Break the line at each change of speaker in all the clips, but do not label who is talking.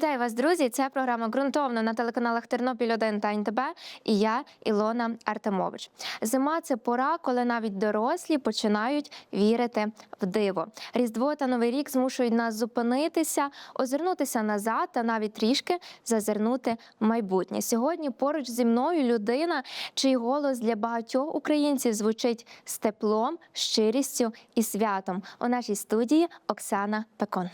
Вітаю вас, друзі! Це програма ґрунтовно на телеканалах Тернопіль 1 та НТБ. І я Ілона Артемович. Зима це пора, коли навіть дорослі починають вірити в диво. Різдво та Новий рік змушують нас зупинитися, озирнутися назад та навіть трішки зазирнути в майбутнє. Сьогодні поруч зі мною людина, чий голос для багатьох українців звучить з теплом, щирістю і святом. У нашій студії Оксана Пекон.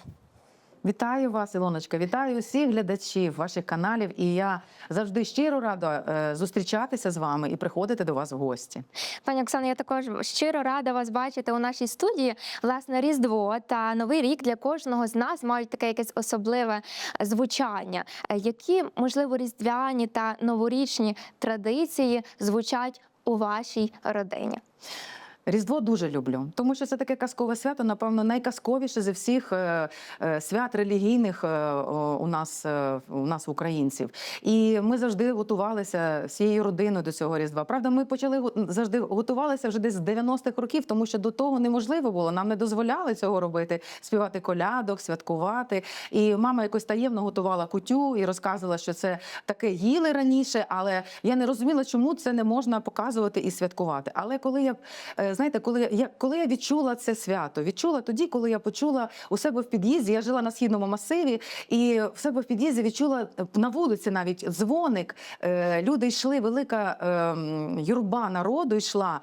Вітаю вас, Ілоночка. Вітаю всіх глядачів ваших каналів. І я завжди щиро рада е, зустрічатися з вами і приходити до вас в гості.
Пані Оксано, я також щиро рада вас бачити у нашій студії. Власне, Різдво та Новий рік для кожного з нас мають таке якесь особливе звучання. Е, Які, можливо, різдвяні та новорічні традиції звучать у вашій родині?
Різдво дуже люблю, тому що це таке казкове свято, напевно, найказковіше зі всіх е, е, свят релігійних е, у нас у нас українців. І ми завжди готувалися всією родиною до цього різдва. Правда, ми почали завжди готувалися вже десь з 90-х років, тому що до того неможливо було. Нам не дозволяли цього робити, співати колядок, святкувати. І мама якось таємно готувала кутю і розказувала, що це таке їли раніше, але я не розуміла, чому це не можна показувати і святкувати. Але коли я знаєте, коли я коли я відчула це свято, відчула тоді, коли я почула у себе в під'їзді. Я жила на східному масиві, і в себе в під'їзді відчула е, на вулиці навіть дзвоник. Е, Люди йшли, велика е, юрба народу йшла,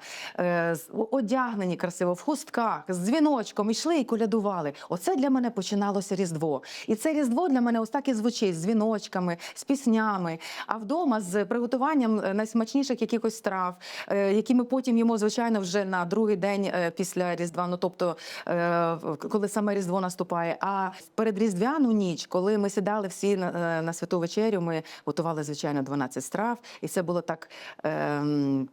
одягнені красиво в хустках, з дзвіночком, йшли і колядували. Оце для мене починалося Різдво. І це Різдво для мене ось так і звучить з дзвіночками, з піснями. А вдома з приготуванням найсмачніших якихось страв, які ми потім їмо, звичайно, вже на другий день е, після Різдва. Ну тобто, е, коли саме Різдво наступає. А перед Різдвяну ніч, коли ми сідали всі на, е, на святу вечерю, ми готували звичайно 12 страв, і це було так е,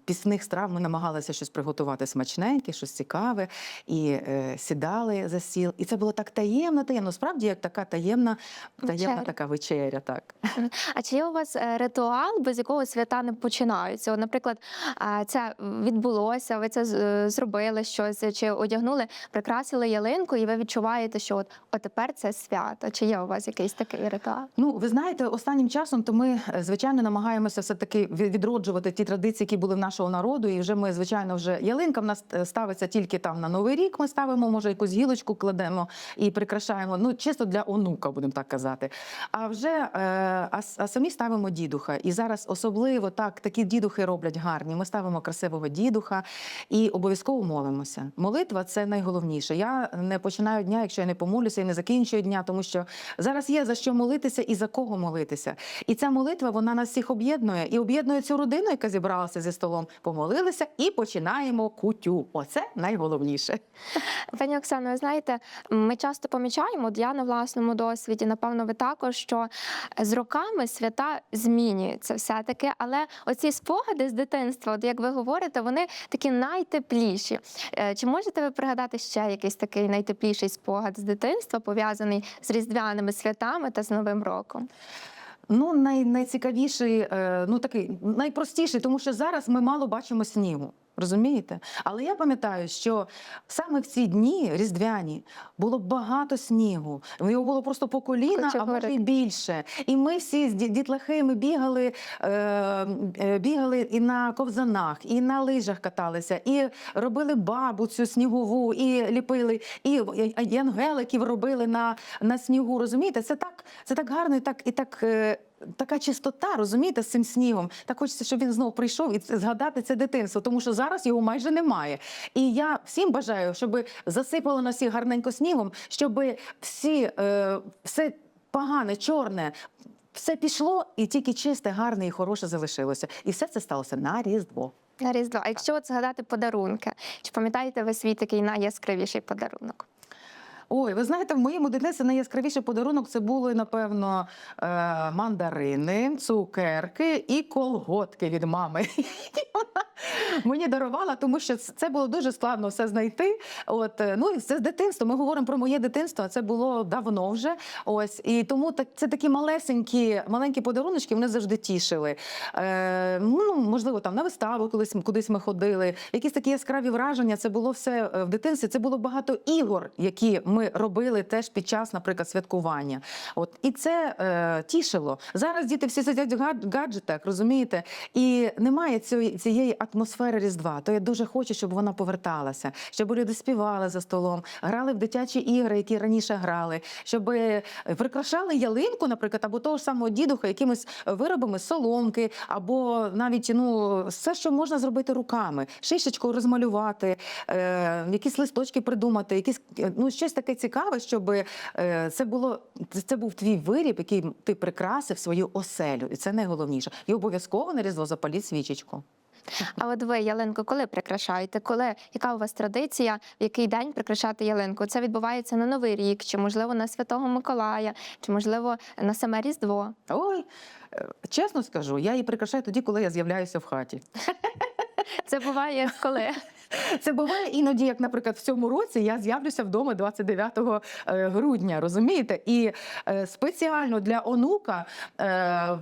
пісних страв. Ми намагалися щось приготувати смачненьке, щось цікаве, і сідали за стіл. І це було так таємно, таємно. Справді, як така таємна, таємна
Вечеря.
така вечеря. Так.
А чи є у вас ритуал, без якого свята не починаються? Наприклад, це відбулося, ви це зробили щось, чи одягнули, прикрасили ялинку, і ви відчуваєте, що от, от тепер це свято. Чи є у вас якийсь такий ритуал?
Ну, ви знаєте, останнім часом то ми е, звичайно намагаємося все таки відроджувати ті традиції, які були в нашого народу. І вже ми, звичайно, вже ялинка в нас е, ставиться тільки там на новий рік. Ми ставимо, може, якусь гілочку кладемо і прикрашаємо. Ну, чисто для онука, будемо так казати. А вже е, а, а самі ставимо дідуха. І зараз особливо так такі дідухи роблять гарні. Ми ставимо красивого дідуха і обов'язково молимося. Молитва це найголовніше. Я не починаю дня, якщо я не помолюся і не закінчую дня, тому що зараз є за що молитися і за кого молитися. І ця молитва вона нас всіх об'єднує і об'єднує цю родину, яка зібралася зі столом. Помолилися і починаємо кутю. Оце найголовніше.
Пані Оксано, ви знаєте, ми часто помічаємо, я на власному досвіді, напевно, ви також, що з роками свята змінюються все-таки, але оці спогади з дитинства, от як ви говорите, вони такі найтепліші. Е, Чи можете ви пригадати ще якийсь такий найтепліший спогад з дитинства, пов'язаний з різдвяними святами та з Новим роком?
Ну, най, найцікавіший, е, ну такий найпростіший, тому що зараз ми мало бачимо снігу. Розумієте? Але я пам'ятаю, що саме в ці дні різдвяні було багато снігу. Його було просто по коліна, а може й більше. І ми всі з ді- дітлахи ми бігали, е, е, бігали і на ковзанах, і на лижах каталися, і робили бабу цю снігову, і ліпили, і ангеликів робили на, на снігу. Розумієте? Це так, це так гарно і так і так. Така чистота, розумієте, з цим снігом. Так хочеться, щоб він знову прийшов і згадати це дитинство, тому що зараз його майже немає. І я всім бажаю, щоб засипало на всіх гарненько снігом, щоб всі е, все погане, чорне. Все пішло, і тільки чисте, гарне і хороше залишилося. І все це сталося на Різдво.
На Різдво. А якщо от згадати подарунки, чи пам'ятаєте ви свій такий найяскравіший подарунок?
Ой, ви знаєте, в моєму дитинстві найяскравіший подарунок це були, напевно, е, мандарини, цукерки і колготки від мами. Мені дарувала, тому що це було дуже складно все знайти. От е, ну і це з дитинства. Ми говоримо про моє дитинство. а Це було давно вже. Ось і тому так це такі малесенькі, маленькі подаруночки. Вони завжди тішили. Е, ну можливо, там на виставу колись кудись ми ходили. Якісь такі яскраві враження. Це було все е, в дитинстві. Це було багато ігор, які ми робили теж під час, наприклад, святкування. От і це е, тішило. Зараз діти всі сидять в гаджетах, розумієте, і немає цієї, цієї атмосфери Різдва. То я дуже хочу, щоб вона поверталася, щоб люди співали за столом, грали в дитячі ігри, які раніше грали, щоб е, прикрашали ялинку, наприклад, або того ж самого дідуха якимись виробами соломки, або навіть ну все, що можна зробити руками, шишечку розмалювати, е, якісь листочки придумати, якісь е, ну щось таке цікаве, щоб е, це було це, був твій виріб, який ти прикрасив свою оселю, і це найголовніше. І обов'язково на різдво запаліть свічечку.
А от ви ялинку коли прикрашаєте? Коли яка у вас традиція, в який день прикрашати ялинку? Це відбувається на Новий рік, чи можливо на Святого Миколая, чи можливо на саме Різдво?
Ой, е, чесно скажу, я її прикрашаю тоді, коли я з'являюся в хаті.
Це буває коли?
Це буває іноді, як, наприклад, в цьому році я з'явлюся вдома 29 е, грудня, розумієте? І е, спеціально для онука е,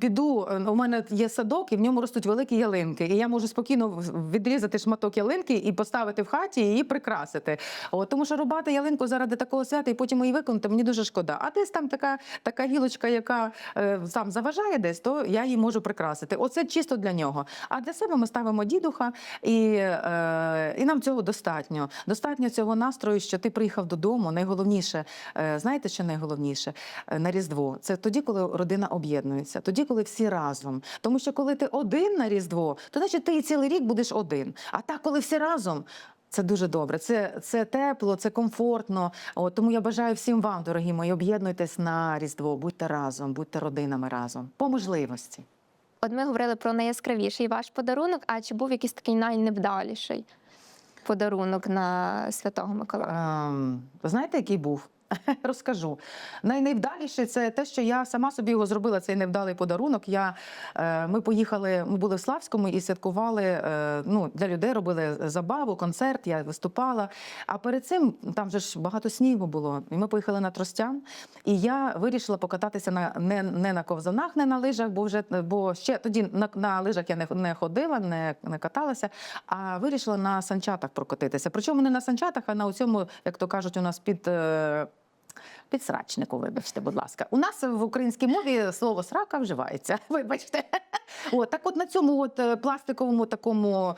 піду. У мене є садок, і в ньому ростуть великі ялинки. І я можу спокійно відрізати шматок ялинки і поставити в хаті і її прикрасити. От, тому що рубати ялинку заради такого свята і потім її виконати, мені дуже шкода. А десь там така, така гілочка, яка там заважає десь, то я її можу прикрасити. Оце чисто для нього. А для себе ми ставимо дідуха, і, і нам цього достатньо. Достатньо цього настрою, що ти приїхав додому. Найголовніше, е, знаєте, що найголовніше Е, на Різдво? Це тоді, коли родина об'єднується, тоді, коли всі разом. Тому що коли ти один на Різдво, то значить ти і цілий рік будеш один. А так, коли всі разом. Це дуже добре. Це, це тепло, це комфортно. От, тому я бажаю всім вам, дорогі мої, об'єднуйтесь на Різдво, будьте разом, будьте родинами разом по можливості.
От ми говорили про найяскравіший ваш подарунок. А чи був якийсь такий найневдаліший подарунок на Святого Миколая?
Ем, ви знаєте, який був? Розкажу. Най- Найвдаліше це те, що я сама собі його зробила, цей невдалий подарунок. Я, е, ми поїхали, ми були в Славському і святкували е, ну, для людей, робили забаву, концерт, я виступала. А перед цим там же ж багато снігу було. І ми поїхали на Тростян. І я вирішила покататися на, не, не на ковзанах, не на лижах, бо вже бо ще тоді на, на лижах я не, не ходила, не, не каталася, а вирішила на санчатах прокотитися. Причому не на санчатах, а на цьому, як то кажуть, у нас під. Підсрачнику, вибачте, будь ласка. У нас в українській мові слово срака вживається. Вибачте. От, так от на цьому от е, пластиковому такому.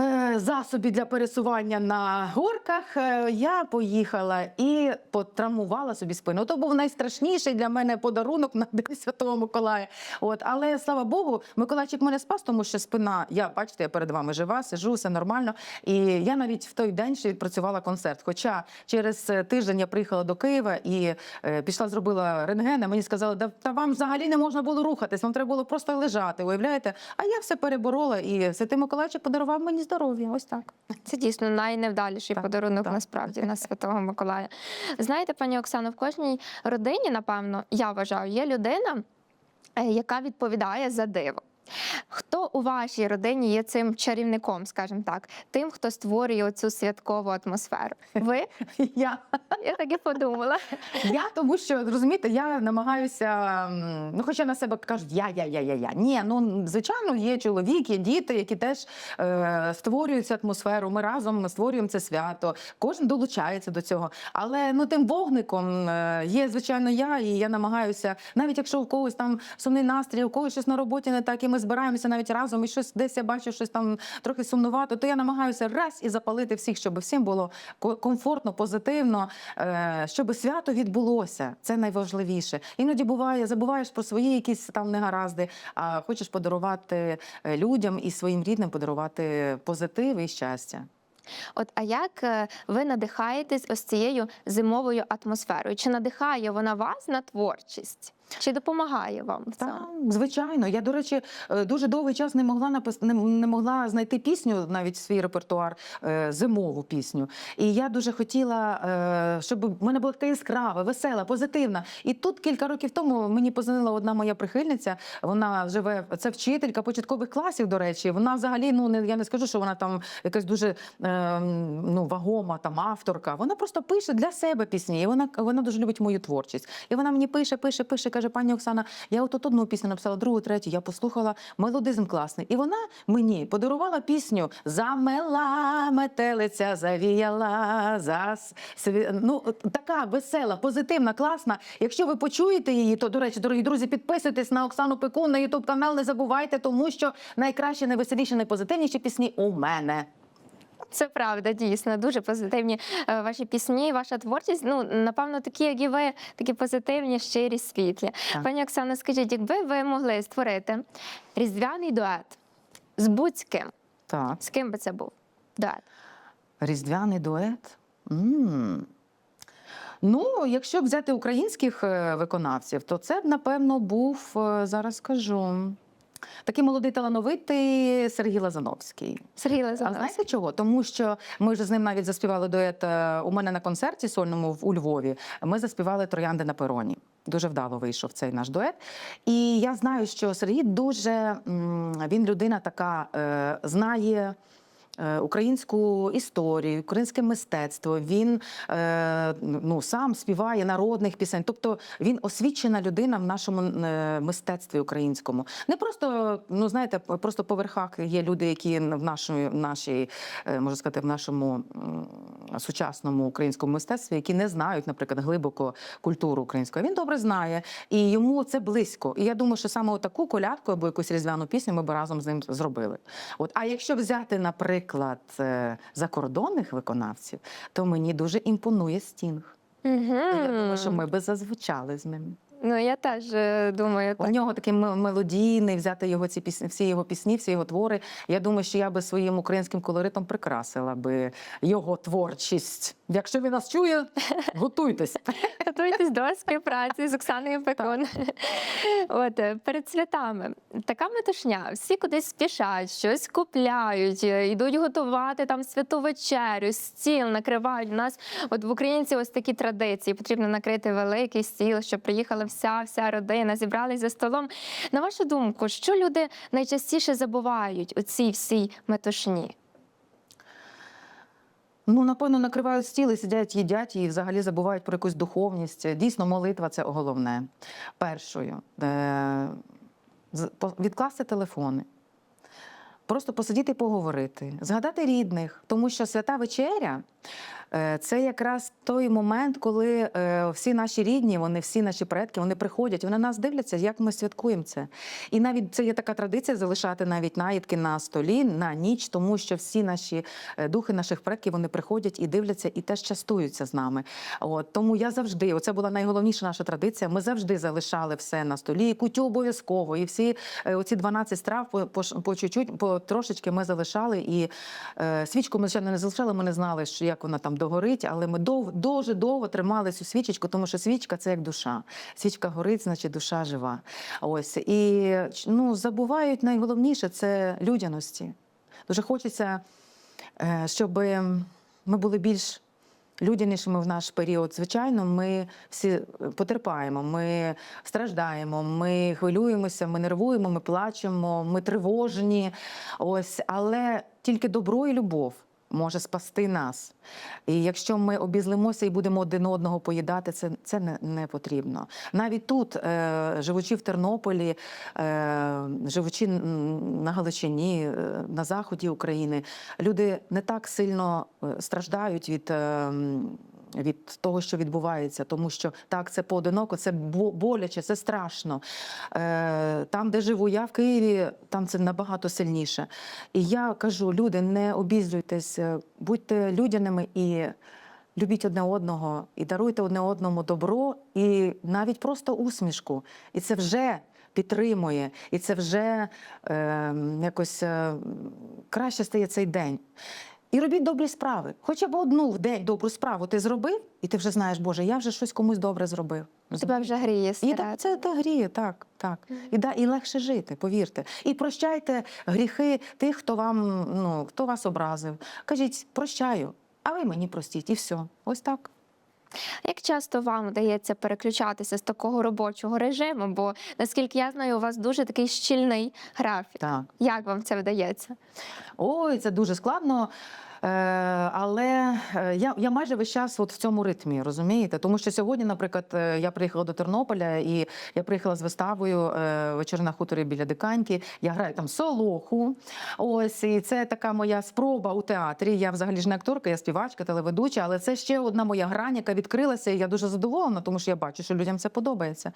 Е, Засобі для пересування на горках е, я поїхала і потравмувала собі спину. То був найстрашніший для мене подарунок на День Святого Миколая. От, але слава Богу, Миколайчик мене спас, тому що спина, я бачите, я перед вами жива, сижу, все нормально. І я навіть в той день ще відпрацювала концерт. Хоча через е, тиждень я приїхала до Києва і пішла, зробила рентген, а мені сказали, да, та вам взагалі не можна було рухатись, вам треба було просто лежати, уявляєте? А я все переборола, і Святий Миколайчик подарував мені здоров'я. Ось так.
Це дійсно найневдаліший
Так,
подарунок
так,
насправді на. Святого Миколая. Знаєте, пані Оксано, в кожній родині, напевно, я вважаю, є людина, е, яка відповідає за диво. Хто у вашій родині є цим чарівником, скажімо так, тим, хто створює цю святкову атмосферу? Ви?
Я
Я так і подумала.
Я тому що розумієте, я намагаюся, ну хоча на себе кажуть, я, я, я, я, я. Ні, ну звичайно, є чоловік, є діти, які теж е, створюють цю атмосферу. Ми разом створюємо це свято. Кожен долучається до цього. Але ну тим вогником е, є звичайно я, і я намагаюся, навіть якщо у когось там сумний настрій, у когось щось на роботі не так, і ми збираємося навіть разом, і щось десь я бачу, щось там трохи сумнувато, то я намагаюся раз і запалити всіх, щоб всім було ко- комфортно, позитивно, е, щоб свято відбулося. Це найважливіше. Іноді буває, забуваєш про свої якісь там негаразди, а хочеш подарувати е, людям і своїм рідним подарувати позитив і щастя.
От а як е, ви надихаєтесь ось цією зимовою атмосферою? Чи надихає вона вас на творчість? Чи допомагає вам в цьому?
Так, звичайно. Я, до речі, е, дуже довгий час не могла напис... не, могла знайти пісню, навіть свій репертуар, е, зимову пісню. І я дуже хотіла, е, щоб в мене була така яскрава, весела, позитивна. І тут кілька років тому мені позвонила одна моя прихильниця. Вона живе, це вчителька початкових класів, до речі. Вона взагалі, ну не я не скажу, що вона там якась дуже ну, вагома там авторка. Вона просто пише для себе пісні. І вона, вона дуже любить мою творчість. І вона мені пише, пише, пише, каже, пані Оксана, я от одну пісню написала, другу, третю, я послухала, мелодизм класний. І вона мені подарувала пісню Замела метелиця, завіяла зас. Ну, така весела, позитивна, класна. Якщо ви почуєте її, то, до речі, дорогі друзі, підписуйтесь на Оксану Пекун на Ютуб канал, не забувайте, тому що найкращі, найвеселіші, найпозитивніші пісні у мене.
Це правда, дійсно, дуже позитивні е, ваші пісні, ваша творчість. Ну, напевно, такі, як і ви, такі позитивні, щирі, світлі.
Так.
Пані Оксано, скажіть, якби ви могли створити різдвяний дует з будь-ким,
Так.
з ким би це був? Дует.
Різдвяний дует. м Ну, якщо взяти українських е, виконавців, то це б, напевно, був, е, зараз скажу, такий молодий талановитий Сергій Лазановський.
Сергій Лазановський.
А знаєте чого? Тому що ми вже з ним навіть заспівали дует е, у мене на концерті сольному у Львові. Ми заспівали Троянди на пероні. Дуже вдало вийшов цей наш дует. І я знаю, що Сергій дуже він людина така, е, знає. Е, Українську історію, українське мистецтво. Він е, ну сам співає народних пісень. Тобто він освічена людина в нашому е, мистецтві українському. Не просто ну знаєте, просто по верхах є люди, які в нашій, е, можна сказати, в нашому сучасному українському мистецтві, які не знають, наприклад, глибоко культуру українську. А Він добре знає, і йому це близько. І я думаю, що саме таку колядку або якусь різдвяну пісню ми б разом з ним зробили. От, а якщо взяти, наприклад, е, закордонних виконавців, то мені дуже імпонує стінг.
Угу.
Я думаю, що ми би зазвучали з ним.
Ну, я теж думаю, думаю,
У нього такий мелодійний, взяти його ці пісні, всі його пісні, всі його твори. Я думаю, що я би своїм українським колоритом прикрасила би його творчість. Якщо він нас чує, готуйтесь.
Готуйтесь до співпраці з Оксаною Пекун. От е, перед святами така метушня. Всі кудись спішать, щось купляють, е, йдуть готувати там святу вечерю, стіл накривають. У нас от в українців ось такі традиції. Потрібно накрити великий стіл, щоб приїхала вся вся родина, зібрались за столом. На вашу думку, що люди найчастіше забувають у цій всій метушні?
Ну, напевно, накривають стіл і сидять, їдять і взагалі забувають про якусь духовність. Дійсно, молитва це головне. Першою Е, відкласти телефони. Просто посидіти і поговорити, згадати рідних, тому що свята вечеря е, це якраз той момент, коли е, всі наші рідні, вони всі наші предки, вони приходять, вони нас дивляться, як ми святкуємо це. І навіть це є така традиція залишати навіть наїдки на столі на ніч, тому що всі наші е, духи наших предків вони приходять і дивляться, і теж частуються з нами. От тому я завжди, оце була найголовніша наша традиція. Ми завжди залишали все на столі, кутю обов'язково, і всі оці 12 страв по, по чуть-чуть, по трошечки ми залишали. І е, свічку ми звичайно не залишали. Ми не знали, що як вона там догорить, але ми дов, дуже довго тримали цю свічечку, тому що свічка це як душа. Свічка горить, значить душа жива. Ось і ну забувають найголовніше це людяності. Дуже хочеться, е, щоб ми були більш людянішими в наш період. Звичайно, ми всі е, потерпаємо, ми страждаємо, ми хвилюємося, ми нервуємо, ми плачемо, ми тривожні. Ось, але тільки добро і любов. Може спасти нас. І якщо ми обізлимося і будемо один одного поїдати, це, це не, не потрібно. Навіть тут, е, живучи в Тернополі, е, живучи на Галичині, е, на заході України, люди не так сильно е, страждають від. е, від того, що відбувається, тому що так, це поодиноко, це бо- боляче, це страшно. Е, Там, де живу я в Києві, там це набагато сильніше. І я кажу, люди, не обізлюйтесь, е, будьте людяними і любіть одне одного, і даруйте одне одному добро, і навіть просто усмішку. І це вже підтримує, і це вже е, якось е, краще стає цей день. І робіть добрі справи. Хоча б одну в день добру справу ти зробив, і ти вже знаєш, Боже, я вже щось комусь добре зробив.
Тебе вже гріє
І так, це та гріє, так, так. І, да, і легше жити, повірте. І прощайте гріхи тих, хто вам, ну, хто вас образив. Кажіть, прощаю, а ви мені простіть, і все. Ось так.
Як часто вам вдається переключатися з такого робочого режиму? Бо наскільки я знаю, у вас дуже такий щільний графік.
так.
Як вам це вдається?
Ой, це дуже складно. Е, але е, я, я майже весь час от в цьому ритмі, розумієте? Тому що сьогодні, наприклад, е, я приїхала до Тернополя і я приїхала з виставою вечір на хуторі біля Диканьки. Я граю там солоху. Ось і це така моя спроба у театрі. Я взагалі ж не акторка, я співачка, телеведуча, але це ще одна моя грань, яка відкрилася. І я дуже задоволена, тому що я бачу, що людям це подобається.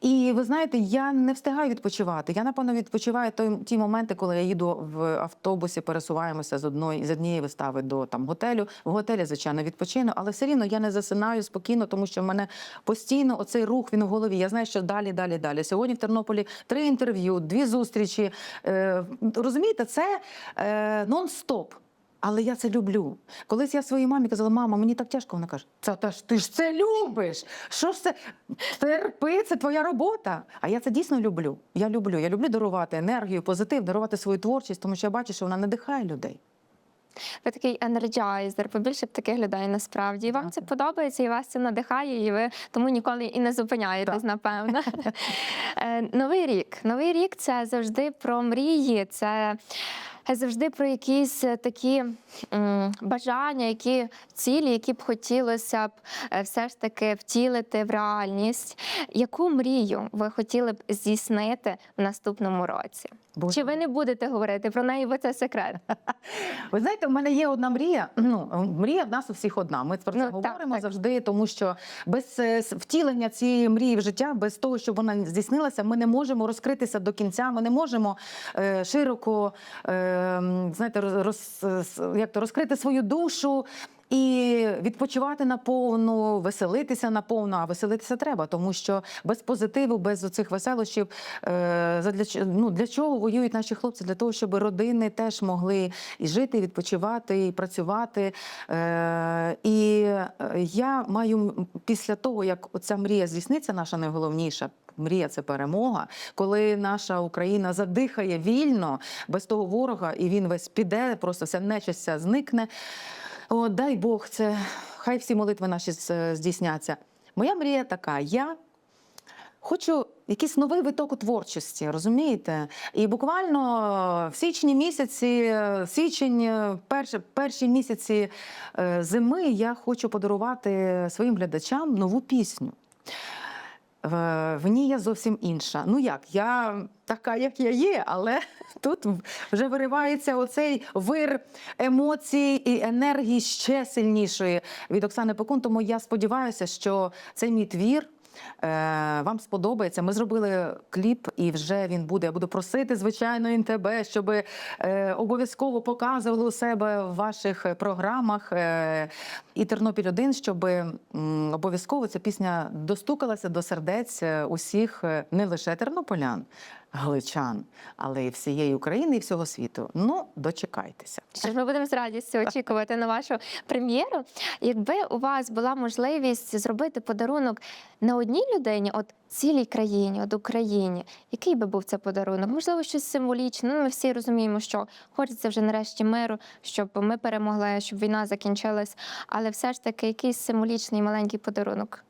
І ви знаєте, я не встигаю відпочивати. Я напевно відпочиваю той, ті моменти, коли я їду в автобусі, пересуваємося з одної з однієї вистави до там готелю. В готелі, звичайно, відпочину, але все рівно я не засинаю спокійно, тому що в мене постійно оцей рух він в голові. Я знаю, що далі, далі, далі. Сьогодні в Тернополі три інтерв'ю, дві зустрічі. Е, розумієте, це е, нон-стоп. Але я це люблю. Колись я своїй мамі казала, мама, мені так тяжко. Вона каже, це та ж ти ж це любиш. Що ж це? Терпи, це твоя робота. А я це дійсно люблю. Я люблю. Я люблю дарувати енергію, позитив, дарувати свою творчість, тому що я бачу, що вона надихає людей.
Ви такий енерджайзер, побільше б таких людей насправді. І вам це подобається, і вас це надихає, і ви тому ніколи і не зупиняєтесь,
Так.
напевно. Е, Новий рік. Новий рік це завжди про мрії, це завжди про якісь такі бажання, які цілі, які б хотілося б е, все ж таки втілити в реальність. Яку мрію ви хотіли б здійснити в наступному році?
Боже.
Чи ви не будете говорити про неї, бо це секрет?
Ви знаєте, у мене є одна мрія. Ну мрія в нас у всіх одна. Ми про це
Ну,
говоримо
так.
завжди, тому що без е, втілення цієї мрії в життя, без того, щоб вона здійснилася, ми не можемо розкритися до кінця. Ми не можемо е, широко е, знаєте, роз, роз, як то розкрити свою душу. І відпочивати наповну, веселитися наповну, а веселитися треба, тому що без позитиву, без оцих веселощів, е, задля ну, для чого воюють наші хлопці? Для того, щоб родини теж могли і жити, і відпочивати, і працювати. Е, і е, я маю після того, як оця мрія здійсниться, наша найголовніша. Мрія це перемога, коли наша Україна задихає вільно без того ворога, і він весь піде, просто вся нечисть зникне. О, дай Бог, це хай всі молитви наші здійсняться. Моя мрія така: я хочу якийсь новий виток у творчості, розумієте? І буквально в січні місяці, січень, е, перші, перші місяці е, зими я хочу подарувати своїм глядачам нову пісню. В, в ній я зовсім інша. Ну як, я така, як я є, але тут вже виривається оцей вир емоцій і енергії ще сильнішої від Оксани Пекун. Тому я сподіваюся, що цей мій твір. Е, Вам сподобається. Ми зробили кліп, і вже він буде. Я буду просити, звичайно, НТБ, щоб е, обов'язково показували у себе в ваших програмах е, і Тернопіль 1 щоб обов'язково ця пісня достукалася до сердець усіх не лише тернополян, галичан, але й всієї України і всього світу. Ну, дочекайтеся.
Що ж ми будемо з радістю очікувати на вашу прем'єру. Якби у вас була можливість зробити подарунок не одній людині, от цілій країні, от Україні, який би був це подарунок? Можливо, щось символічне. Ну, ми всі розуміємо, що хочеться вже нарешті миру, щоб ми перемогли, щоб війна закінчилась. Але все ж таки якийсь символічний маленький подарунок.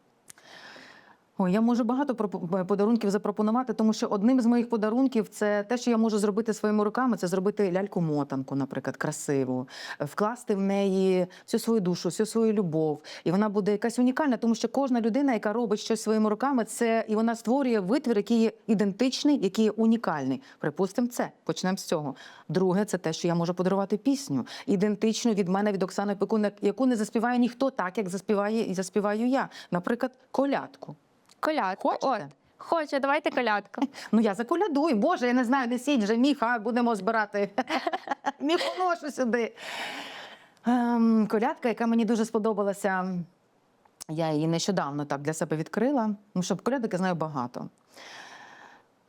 Ой, я можу багато пропо- подарунків запропонувати, тому що одним з моїх подарунків це те, що я можу зробити своїми руками, це зробити ляльку-мотанку, наприклад, красиву, е, вкласти в неї всю свою душу, всю свою любов. І вона буде якась унікальна, тому що кожна людина, яка робить щось своїми руками, це і вона створює витвір, який є ідентичний, який є унікальний. Припустимо, це почнемо з цього. Друге, це те, що я можу подарувати пісню, ідентичну від мене, від Оксани Пекун, яку не заспіває ніхто так, як заспіває і заспіваю я. Наприклад, колядку.
Колядку.
Хочете?
От, хочу, давайте колядку.
Ну я заколядую. Боже, я не знаю, несіть вже міха, будемо збирати міхоношу сюди. Ем, колядка, яка мені дуже сподобалася. Я її нещодавно так для себе відкрила. Ну, щоб колядок я знаю багато.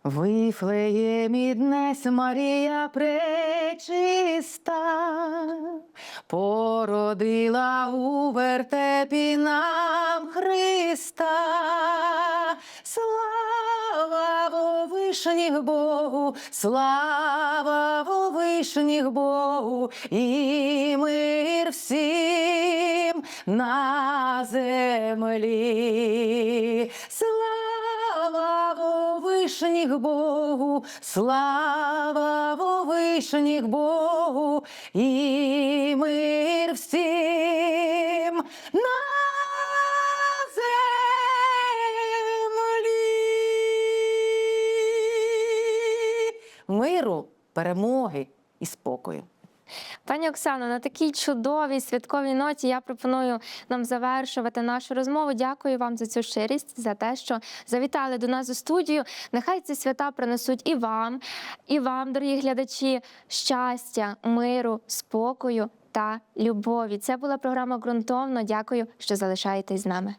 Вифлеємі днес Марія пречиста, породила у вертепі нам Христа. Вишніх Богу, слава во вишніх Богу, і мир всім на землі. Слава во вишніх Богу, слава во вишніх Богу, і мир всім на землі. Перемоги і спокою.
Пані Оксано, на такій чудовій святковій ноті я пропоную нам завершувати нашу розмову. Дякую вам за цю щирість, за те, що завітали до нас у студію. Нехай ці свята принесуть і вам, і вам, дорогі глядачі, щастя, миру, спокою та любові. Це була програма ґрунтовно. Дякую, що залишаєтесь з нами.